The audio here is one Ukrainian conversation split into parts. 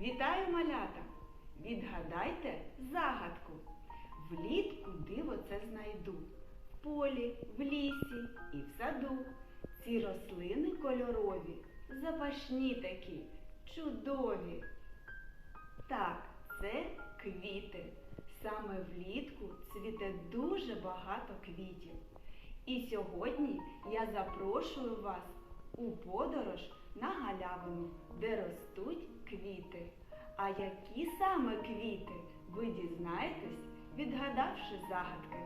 Вітаю малята! Відгадайте загадку. Влітку диво це знайду. В полі, в лісі і в саду. Ці рослини кольорові, запашні такі, чудові. Так, це квіти. Саме влітку цвіте дуже багато квітів. І сьогодні я запрошую вас у подорож на галявину, де ростуть квіти. А які саме квіти ви дізнаєтесь, відгадавши загадки.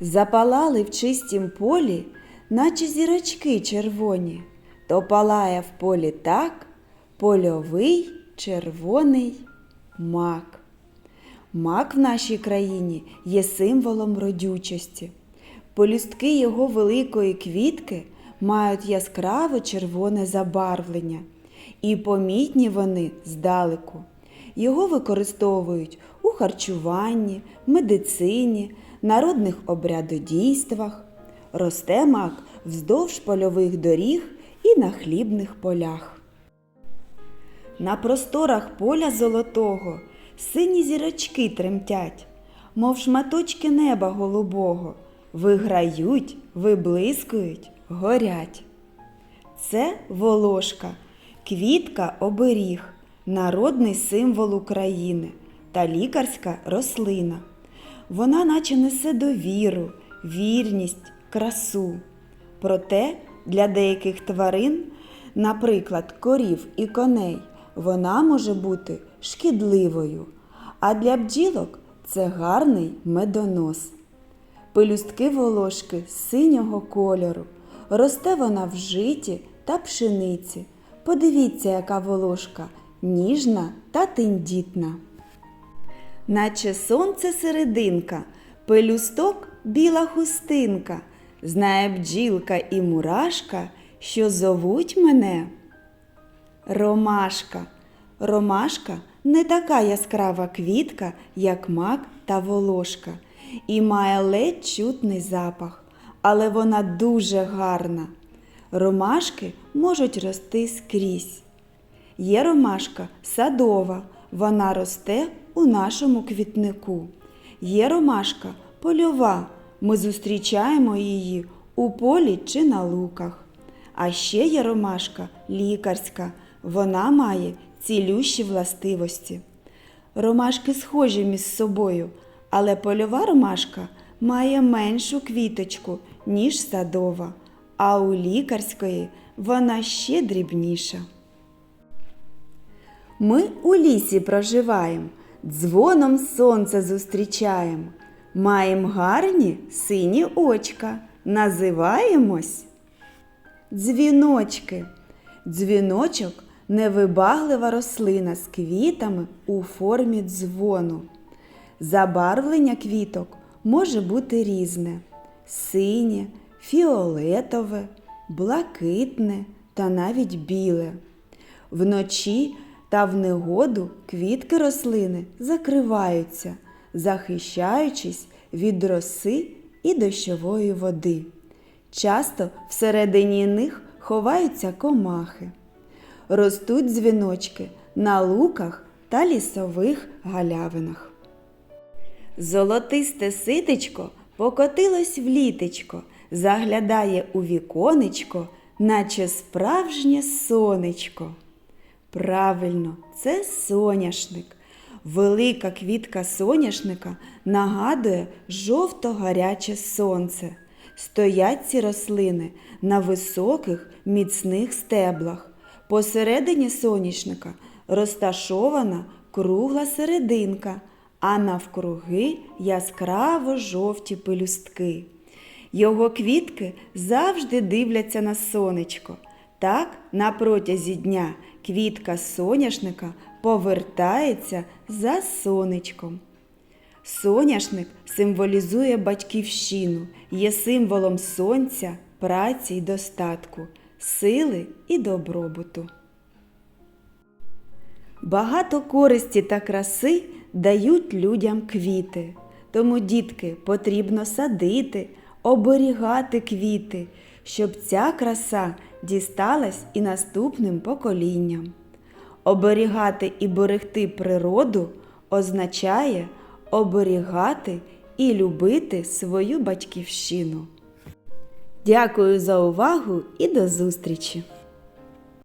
Запалали в чистім полі, наче зірочки червоні, то палає в полі так польовий червоний мак. Мак в нашій країні є символом родючості. Полюстки його великої квітки мають яскраво червоне забарвлення, і помітні вони здалеку. Його використовують у харчуванні, медицині, народних обрядодійствах. Росте мак вздовж польових доріг і на хлібних полях. На просторах поля золотого сині зірочки тремтять, мов шматочки неба голубого, виграють, виблискують, горять. Це волошка, квітка оберіг, народний символ України та лікарська рослина. Вона наче несе довіру, вірність, красу. Проте для деяких тварин, наприклад, корів і коней, вона може бути шкідливою, а для бджілок це гарний медонос. Пелюстки волошки синього кольору. Росте вона в житі та пшениці. Подивіться, яка волошка ніжна та тендітна. Наче сонце серединка, пелюсток біла хустинка. Знає бджілка і мурашка, що зовуть мене. Ромашка. Ромашка не така яскрава квітка, як мак та волошка, і має ледь чутний запах, але вона дуже гарна. Ромашки можуть рости скрізь. Є ромашка садова, вона росте у нашому квітнику. Є ромашка польова, ми зустрічаємо її у полі чи на луках. А ще є ромашка лікарська, вона має цілющі властивості. Ромашки схожі між собою, але польова ромашка має меншу квіточку, ніж садова, а у лікарської вона ще дрібніша. Ми у лісі проживаємо, дзвоном сонце зустрічаємо. Маєм гарні сині очка, називаємось дзвіночки. Дзвіночок невибаглива рослина з квітами у формі дзвону. Забарвлення квіток може бути різне: синє, фіолетове, блакитне та навіть біле. Вночі та в негоду квітки рослини закриваються, захищаючись від роси і дощової води. Часто всередині них ховаються комахи. Ростуть дзвіночки на луках та лісових галявинах. Золотисте ситечко покотилось в літечко, заглядає у віконечко, наче справжнє сонечко. Правильно, це соняшник. Велика квітка соняшника нагадує жовто-гаряче сонце. Стоять ці рослини на високих міцних стеблах. Посередині соняшника розташована кругла серединка, а навкруги яскраво жовті пелюстки. Його квітки завжди дивляться на сонечко. Так, на протязі дня квітка соняшника повертається за сонечком. Соняшник символізує батьківщину, є символом сонця, праці й достатку, сили і добробуту. Багато користі та краси дають людям квіти. Тому, дітки, потрібно садити, оберігати квіти, щоб ця краса дісталась і наступним поколінням. Оберігати і берегти природу означає оберігати і любити свою батьківщину. Дякую за увагу і до зустрічі!